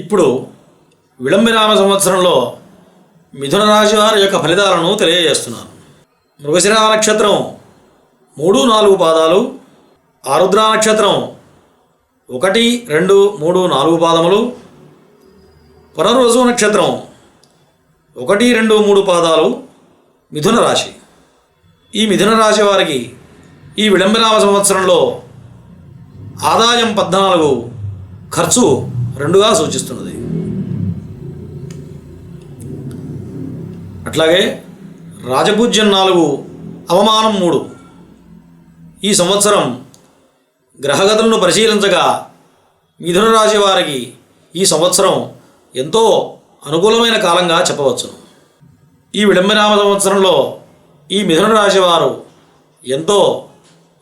ఇప్పుడు విళంబిరామ సంవత్సరంలో మిథున రాశి వారి యొక్క ఫలితాలను తెలియజేస్తున్నాను. మృగశిరా నక్షత్రం మూడు నాలుగు పాదాలు ఆరుద్ర నక్షత్రం ఒకటి రెండు మూడు నాలుగు పాదములు పునర్వసు నక్షత్రం ఒకటి రెండు మూడు పాదాలు మిథున రాశి. ఈ మిథున రాశి వారికి ఈ విళంబిరామ సంవత్సరంలో ఆదాయం పద్నాలుగు ఖర్చు రెండుగా సూచిస్తున్నది. అట్లాగే రాజపూజ్యం నాలుగు అవమానం మూడు. ఈ సంవత్సరం గ్రహగతులను పరిశీలించగా మిథున రాశి వారికి ఈ సంవత్సరం ఎంతో అనుకూలమైన కాలంగా చెప్పవచ్చు. ఈ విడంబనామ సంవత్సరంలో ఈ మిథున రాశి వారు ఎంతో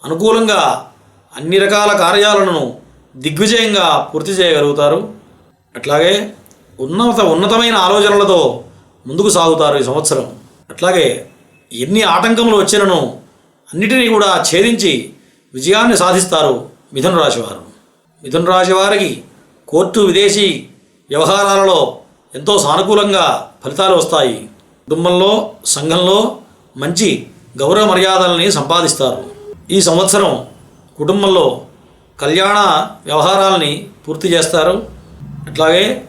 అనుకూలంగా అన్ని రకాల కార్యాలను దిగ్విజయంగా పూర్తి చేయగలుగుతారు. అట్లాగే ఉన్నత ఉన్నతమైన ఆలోచనలతో ముందుకు సాగుతారు ఈ సంవత్సరం. అట్లాగే ఎన్ని ఆటంకములు వచ్చినను అన్నిటినీ కూడా ఛేదించి విజయాన్ని సాధిస్తారు మిథున రాశి మిథున రాశి వారికి కోర్టు విదేశీ వ్యవహారాలలో ఎంతో సానుకూలంగా ఫలితాలు వస్తాయి. కుటుంబంలో సంఘంలో మంచి గౌరవ మర్యాదలని సంపాదిస్తారు. ఈ సంవత్సరం కుటుంబంలో కళ్యాణ వ్యవహారాలని పూర్తి చేస్తారు. అట్లాగే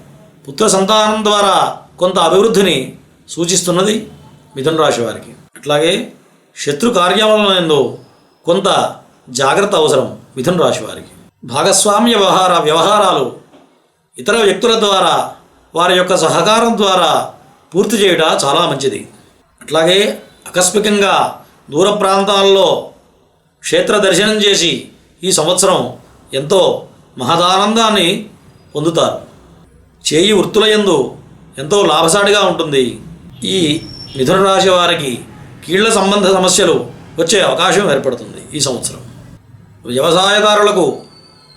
పుత్ర సంతానం ద్వారా కొంత అభివృద్ధిని సూచిస్తున్నది మిథున రాశి వారికి. అట్లాగే శత్రు కార్యములందు కొంత జాగ్రత్త అవసరం మిథున రాశి వారికి. భాగస్వామ్య వ్యవహార వ్యవహారాలు ఇతర వ్యక్తుల ద్వారా వారి యొక్క సహకారం ద్వారా పూర్తి చేయుట చాలా మంచిది. అట్లాగే ఆకస్మికంగా దూర ప్రాంతాల్లో క్షేత్ర దర్శనం చేసి ఈ సంవత్సరం ఎంతో మహదానందాన్ని పొందుతారు. చేయి వృత్తులయందు ఎంతో లాభసాటిగా ఉంటుంది. ఈ మిథున రాశి వారికి కీళ్ళ సంబంధ సమస్యలు వచ్చే అవకాశం ఏర్పడుతుంది ఈ సంవత్సరం. వ్యవసాయదారులకు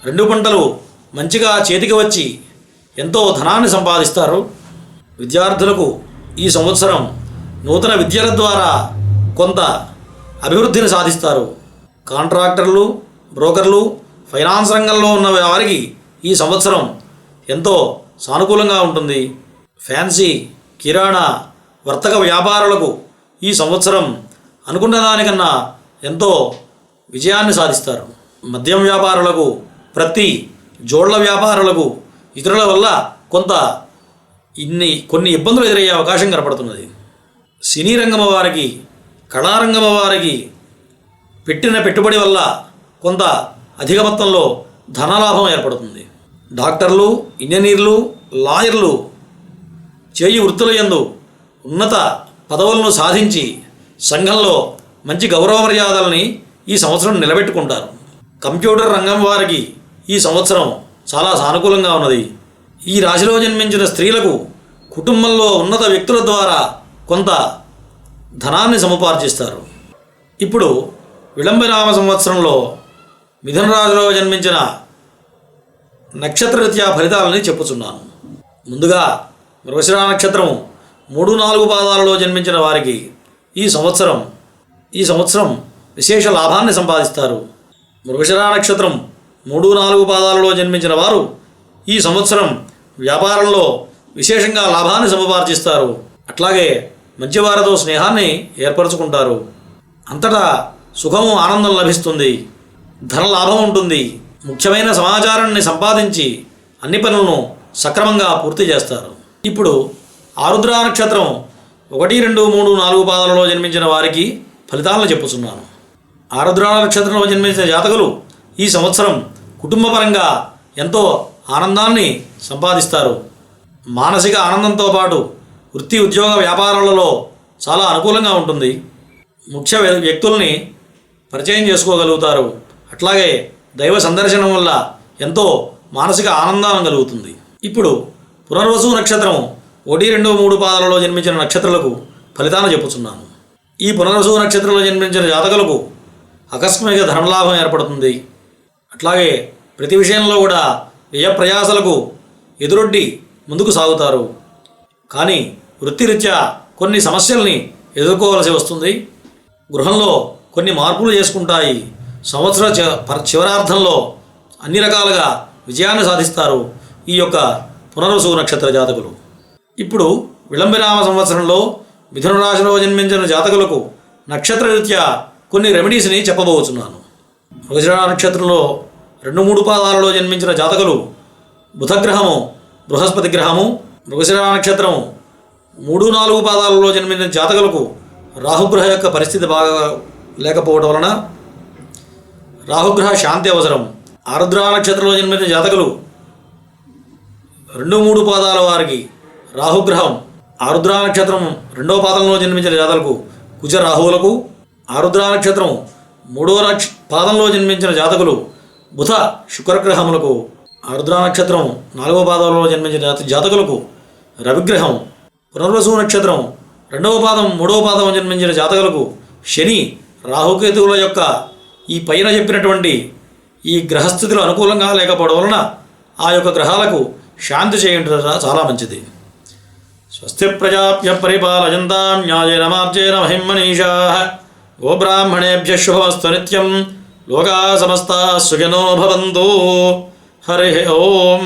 రెండు పంటలు మంచిగా చేతికి వచ్చి ఎంతో ధనాన్ని సంపాదిస్తారు. విద్యార్థులకు ఈ సంవత్సరం నూతన విద్యల ద్వారా కొంత అభివృద్ధిని సాధిస్తారు. కాంట్రాక్టర్లు బ్రోకర్లు ఫైనాన్స్ రంగంలో ఉన్న వారికి ఈ సంవత్సరం ఎంతో సానుకూలంగా ఉంటుంది. ఫ్యాన్సీ కిరాణా వర్తక వ్యాపారులకు ఈ సంవత్సరం అనుకున్న దానికన్నా ఎంతో విజయాన్ని సాధిస్తారు. మద్యం వ్యాపారులకు ప్రతి జోళ్ళ వ్యాపారులకు ఇతరుల వల్ల కొంత ఇన్ని కొన్ని ఇబ్బందులు ఎదురయ్యే అవకాశం కనపడుతున్నది. సినీ రంగం వారికి కళారంగం వారికి పెట్టిన పెట్టుబడి వల్ల కొంత అధిక మొత్తంలో ధనలాభం ఏర్పడుతుంది. డాక్టర్లు ఇంజనీర్లు లాయర్లు చేయి వృత్తుల యందు ఉన్నత పదవులను సాధించి సంఘంలో మంచి గౌరవ మర్యాదలని ఈ సంవత్సరం నిలబెట్టుకుంటారు. కంప్యూటర్ రంగం వారికి ఈ సంవత్సరం చాలా సానుకూలంగా ఉన్నది. ఈ రాశిలో జన్మించిన స్త్రీలకు కుటుంబంలో ఉన్నత వ్యక్తుల ద్వారా కొంత ధనాన్ని సముపార్జిస్తారు. ఇప్పుడు విళంబనామ సంవత్సరంలో మిథున రాశిలో జన్మించిన నక్షత్రరీత్యా ఫలితాలని చెప్పుచున్నాను. ముందుగా మృగశిర నక్షత్రం మూడు నాలుగు పాదాలలో జన్మించిన వారికి ఈ సంవత్సరం ఈ సంవత్సరం విశేష లాభాన్ని సంపాదిస్తారు. మృగశిర నక్షత్రం మూడు నాలుగు పాదాలలో జన్మించిన వారు ఈ సంవత్సరం వ్యాపారంలో విశేషంగా లాభాన్ని సముపార్జిస్తారు. అట్లాగే మంచివారితో స్నేహాన్ని ఏర్పరచుకుంటారు. అంతటా సుఖము ఆనందం లభిస్తుంది. ధనలాభం ఉంటుంది. ముఖ్యమైన సమాచారాన్ని సంపాదించి అన్ని పనులను సక్రమంగా పూర్తి చేస్తారు. ఇప్పుడు ఆరుద్ర నక్షత్రం ఒకటి రెండు మూడు నాలుగు పాదాలలో జన్మించిన వారికి ఫలితాలను చెప్పుతున్నాను ఆరుద్ర నక్షత్రంలో జన్మించిన జాతకులు ఈ సంవత్సరం కుటుంబపరంగా ఎంతో ఆనందాన్ని సంపాదిస్తారు. మానసిక ఆనందంతో పాటు వృత్తి ఉద్యోగ వ్యాపారాలలో చాలా అనుకూలంగా ఉంటుంది. ముఖ్య వ్య- వ్యక్తుల్ని పరిచయం చేసుకోగలుగుతారు. అట్లాగే దైవ సందర్శనం వల్ల ఎంతో మానసిక ఆనందం కలుగుతుంది. ఇప్పుడు పునర్వసు నక్షత్రం ఒకటి రెండు మూడు పాదాలలో జన్మించిన నక్షత్రాలకు ఫలితాలు చెప్పుచున్నాను ఈ పునర్వసు నక్షత్రంలో జన్మించిన జాతకులకు ఆకస్మిక ధనలాభం ఏర్పడుతుంది. అట్లాగే ప్రతి విషయంలో కూడా వ్యయ ప్రయాసలకు ఎదురొడ్డి ముందుకు సాగుతారు. కానీ వృత్తిరీత్యా కొన్ని సమస్యల్ని ఎదుర్కోవలసి వస్తుంది. గృహంలో కొన్ని మార్పులు చేసుకుంటాయి. సంవత్సర పర- చివరార్థంలో అన్ని రకాలుగా విజయాన్ని సాధిస్తారు ఈ యొక్క పునర్వసు నక్షత్ర జాతకులు. ఇప్పుడు విళంబిరామ సంవత్సరంలో మిథున రాశిలో జన్మించిన జాతకులకు నక్షత్ర రీత్యా కొన్ని రెమెడీస్ని చెప్పబోతున్నాను. మృగశిర నక్షత్రంలో రెండు మూడు పాదాలలో జన్మించిన జాతకులు బుధగ్రహము బృహస్పతి గ్రహము మృగశిరా నక్షత్రము మూడు నాలుగు పాదాలలో జన్మించిన జాతకులకు రాహుగ్రహ యొక్క పరిస్థితి బాగా లేకపోవడం వలన రాహుగ్రహ శాంతి అవసరం. ఆరుద్ర నక్షత్రంలో జన్మించిన జాతకులు రెండు మూడు పాదాల వారికి రాహుగ్రహం. ఆరుద్ర నక్షత్రం రెండవ పాదంలో జన్మించిన జాతకులకు కుజ రాహువులకు. ఆరుద్ర నక్షత్రం మూడవ నక్ష పాదంలో జన్మించిన జాతకులు బుధ శుక్రగ్రహములకు. ఆరుద్ర నక్షత్రం నాలుగవ పాదంలో జన్మించిన జాత జాతకులకు రవిగ్రహం. పునర్వసు నక్షత్రం రెండవ పాదం మూడవ పాదం జన్మించిన జాతకులకు శని రాహుకేతువుల యొక్క ఈ పైన చెప్పినటువంటి ఈ గ్రహస్థితులు అనుకూలంగా లేకపోవడం వలన ఆ యొక్క గ్రహాలకు శాంతి చేయండి చాలా మంచిది. స్వస్తి ప్రజాభ్య పరిపాలయంతాం న్యాయేన మార్జేన మహిమనీషా గోబ్రాహ్మణేభ్య శుభమస్తు నిత్యం. లోకా సమస్తా సుఖినో భవంతు. హరి ఓం.